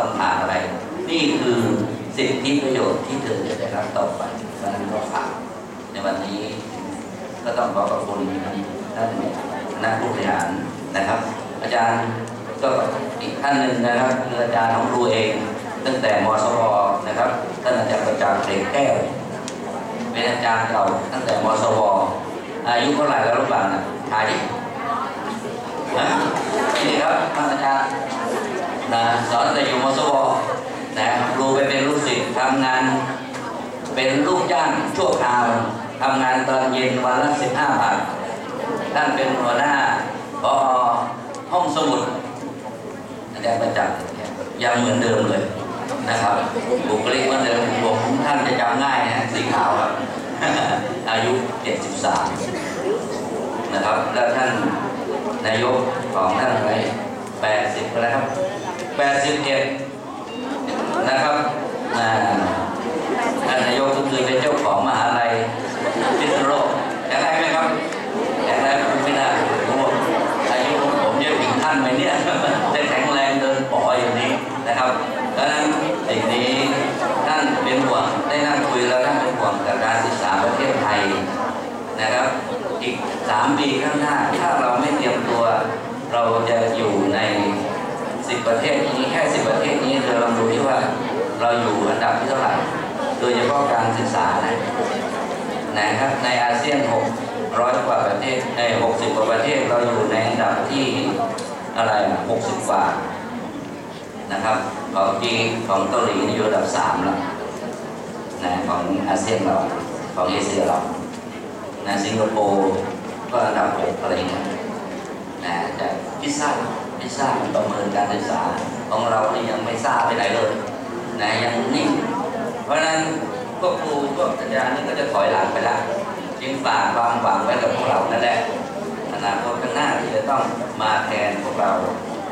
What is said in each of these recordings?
ต้องผ่านอะไร นี่คือสิทธิประโยชน์ที่เธอจะได้รับต่อไปเพราะฉะนั้นก็ฝากในวันนี้ก็ต้องขอขอบคุณท่านคณะผู้บริหารนะครับ อาจารย์ก็อีกท่านหนึ่งนะครับคืออาจารย์ของครูเอง ตั้งแต่มสวนะครับท่านอาจารย์ประจักษ์เด็กแก้วเป็นอาจารย์เก่าตั้งแต่มสวอายุเท่าไหร่แล้วรู้บ้างนะทายดินะนี่ครับท่านอาจารย์ สอนแต่อยู่มสวนะครูไปเป็นลูกศิษย์ทำงาน เป็นลูกจ้างชั่วคราวทำงานตอนเย็นวันละ15บห้าบาทท่านเป็นหัวหน้าพอห้องสมุดอาจารย์ประจักษ์ยังเหมือนเดิมเลยนะครับบุคลิกเหมือนเดิมผมท่านจะจำง่ายนะสีขาวครับอายุ 73 นะครับ แล้วท่านนายกของท่านไร80ไปแล้วครับ 81 นะครับอ่าท่านนายกก็คือเป็นเจ้าของมหาลัยพิษณุโลกแข็งแรงไหมครับแข็งแรงไม่น่าโอ้อายุของผมเยอะถึงท่านไหมเนี่ยจะแข็งแรงเดินปออย่างนี้นะครับดังนั้นสิ่งนี้ท่านเป็นห่วงได้นั่งคุยแล้วท่านเป็นห่วงกับการศึกษาประเทศไทยนะครับ อีกสามปีข้างหน้า ถ้าเราไม่เตรียมตัว เราจะอยู่ สิบประเทศนี้แค่สิบประเทศนี้เราลองดูที่ว่าเราอยู่อันดับที่เท่าไหร่ โดยเฉพาะการศึกษานะนะครับในอาเซียน600กว่าประเทศใน60กว่าประเทศเราอยู่ในอันดับที่อะไรอะ60กว่านะครับของจีนของเกาหลีนี่อยู่อันดับ3แล้วนะของอาเซียนเราของเอเชียเรานะสิงคโปร์ก็อันดับ6อะไรเงี้ยนะจะพิซซ่า พิซซ่าประเมินการศึกษาของเรานี่ยังไม่ทราบไปไหนเลยนะยังนิ่งเพราะฉะนั้นพวกครูพวกอาจารย์นี่ก็จะถอยหลังไปแล้วจึงฝากความหวังไว้กับพวกเรานั่นแหละอนาคตข้างหน้าที่จะต้องมาแทนพวกเรา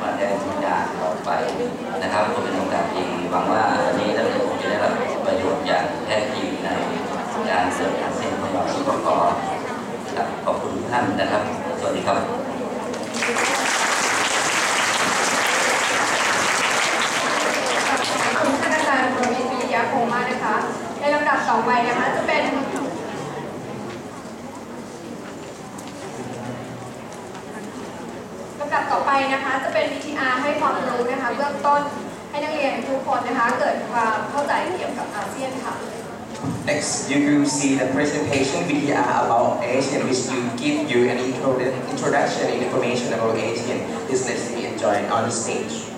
มาแทนทุกอย่างต่อไปนะครับก็เป็นโอกาสดีหวังว่าวันนี้ท่านคงจะได้รับประโยชน์อย่างแท้จริงในการเสริมอาเซียนของเราก็ขอครับขอบคุณทุกท่านนะครับ สวัสดีครับขอบคุณท่านอาจารย์ประวิตรวิท ยาคงมากนะคะ ในลำดับต่อไปนะคะจะเป็นลำดับต่อไปนะคะจะเป็น VTR ให้ความรู้นะคะเบื้องต้นให้นักเรียนทุกคนนะคะเกิดความเข้าใจเกี่ยวกับอาเซียนค่ะ Next, you will see the presentation video about Asian, which will give you an introduction and information about Asian. Please let's enjoy on the stage.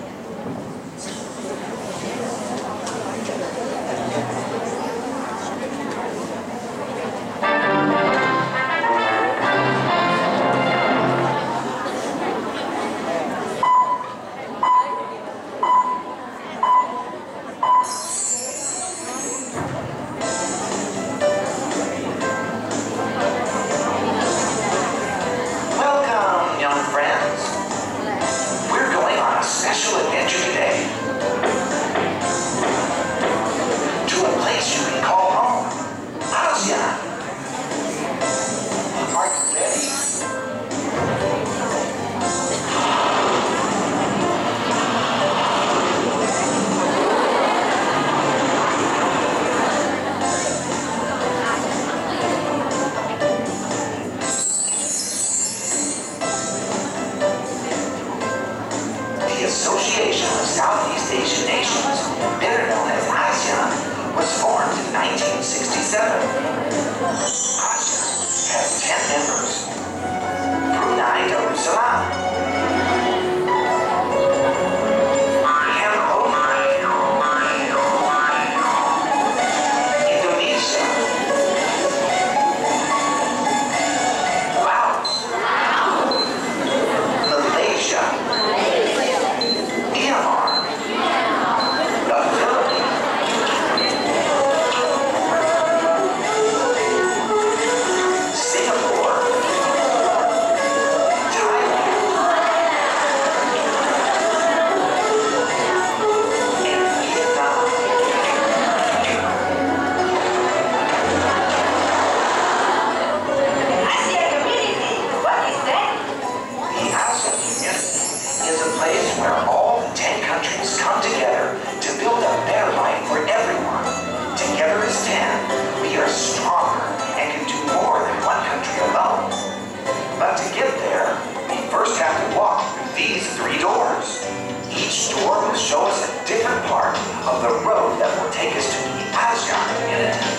first have to walk through these three doors. Each door will show us a different part of the road that will take us to Asgard in.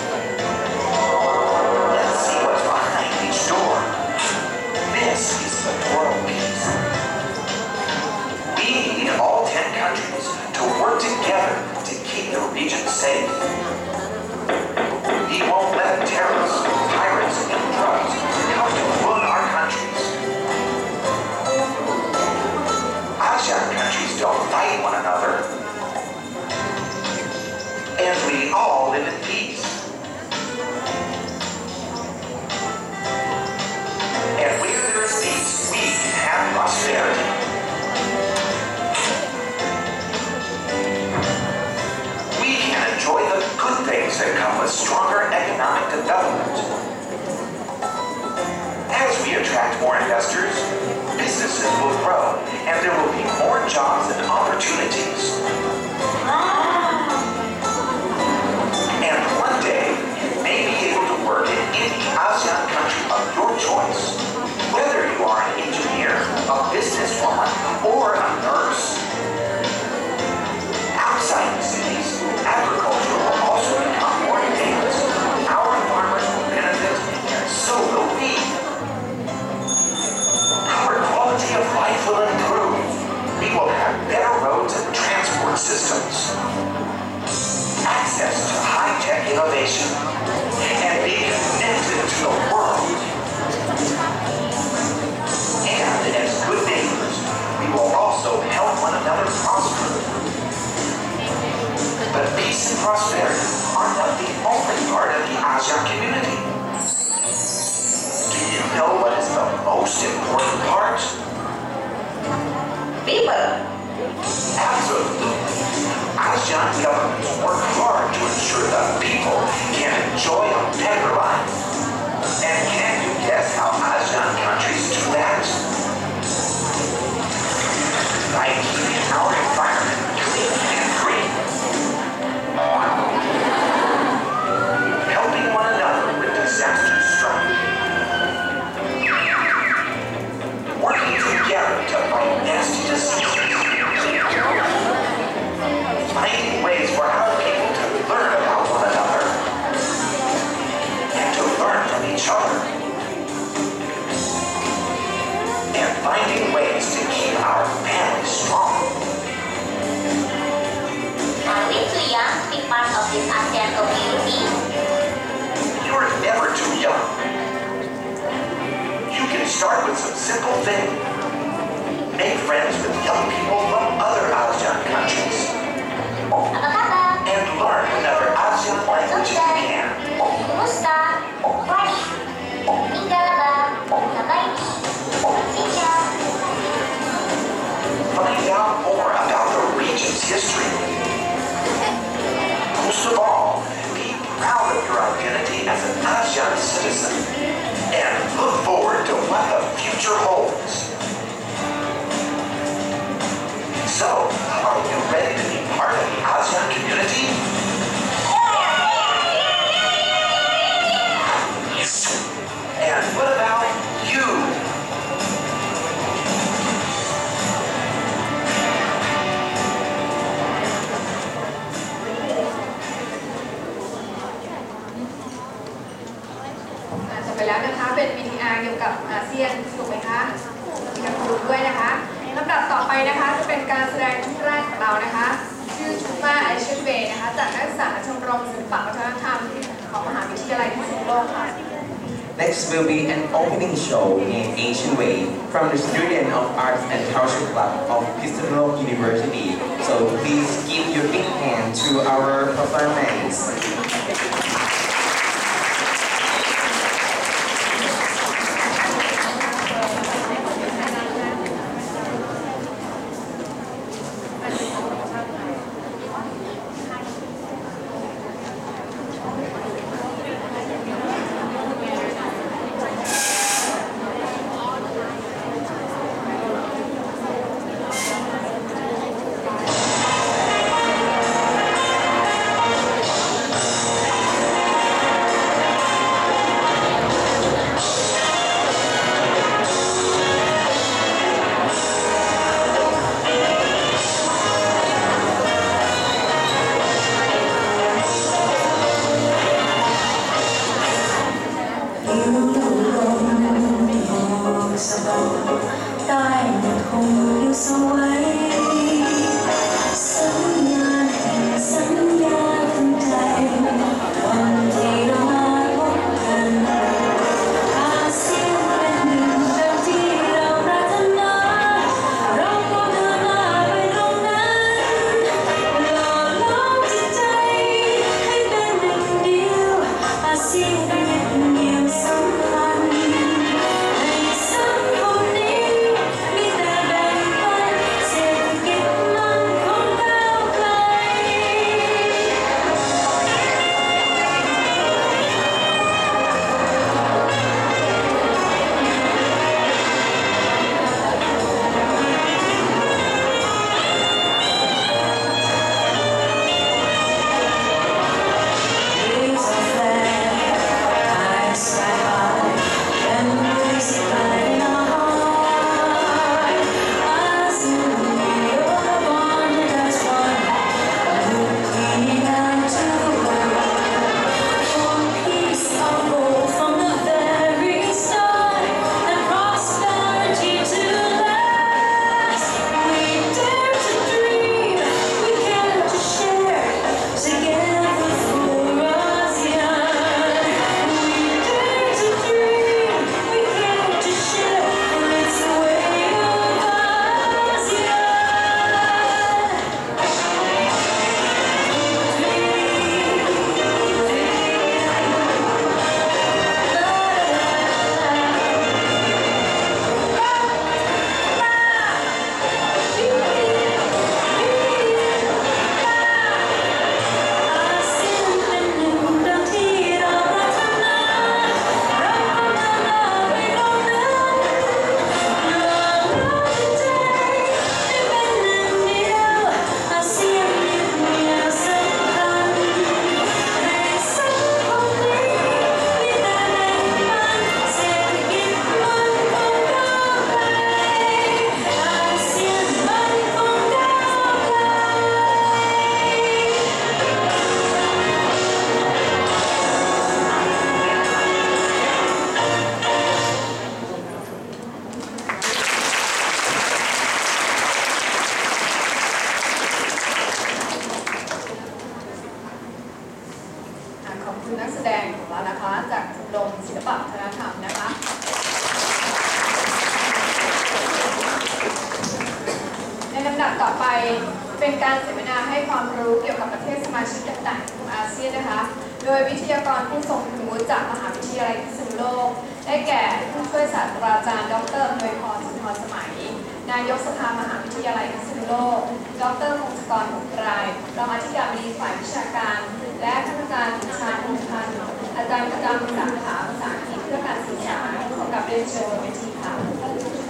Will grow and there will be more jobs and opportunities. Simple things. Make friends with young people from other ASEAN countries. And learn another ASEAN language you can. เกี่ยวกับอาเซียนถูกไหมคะมีการพูดด้วยนะคะลำดับต่อไปนะคะจะเป็นการแสดงชุดแรกของเรานะคะ ชื่อชุดว่าไอเชนเวนะคะ จากนักศึกษาชมรมศิลปวัฒนธรรมของมหาวิทยาลัยพิษณุโลกค่ะ Next will be an opening show in Asian Way from the student of Arts and Culture Club of Pistonlock University. So please give your big hand to our performance.「so I เป็นการเสวนาให้ความรู้เกี่ยวกับประเทศสมาชิกต่างๆของอาเซียนนะคะ โดยวิทยากรผู้ทรงคุณวุฒิจากมหาวิทยาลัยพิษณุโลก ได้แก่ผู้ช่วยศาสตราจารย์ ดรอำนวยพรสุนทรสมัย นายกสภามหาวิทยาลัยพิษณุโลก ดรพงศกรหงส์รายรองอธิการบดีฝ่ายวิชาการ และท่านอาจารย์ชาญพงษ์พันธ์อาจารย์ประจำสาขาภาษาอังกฤษ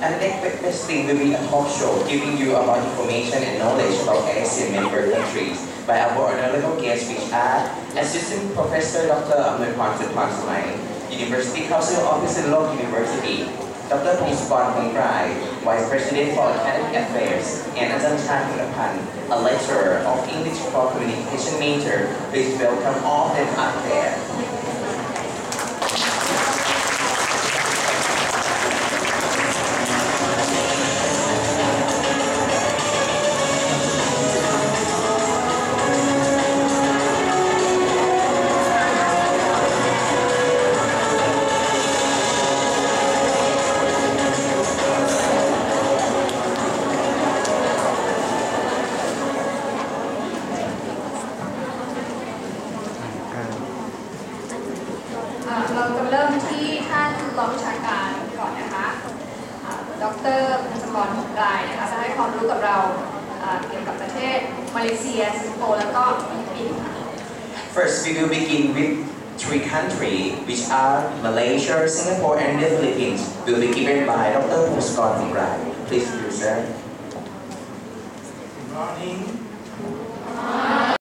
And the next thing will be a talk show giving you about information and knowledge about ASEAN member countries by our honorable guests which are Assistant Professor Dr. Amnupon Supansumai, University Council Officer Lok University, Dr. Pongsakorn Hongrai, Vice President for Academic Affairs, and Ajahn Chan Kunapan, a lecturer of English for Communication major. Please welcome all of them up there. ท่านรองวิชาการก่อนนะคะอ่าดรพงศกรหงส์รายนะคะจะให้ความรู้กับเราอ่าเกี่ยวกับประเทศมาเลเซียสิงคโปร์แล้วก็ฟิลิปปินส์ค่ะ First, we will begin with three countries, which are Malaysia, Singapore, and the Philippines. Will be given by Dr. Puskon Hongrai. Please do, sir. Good morning.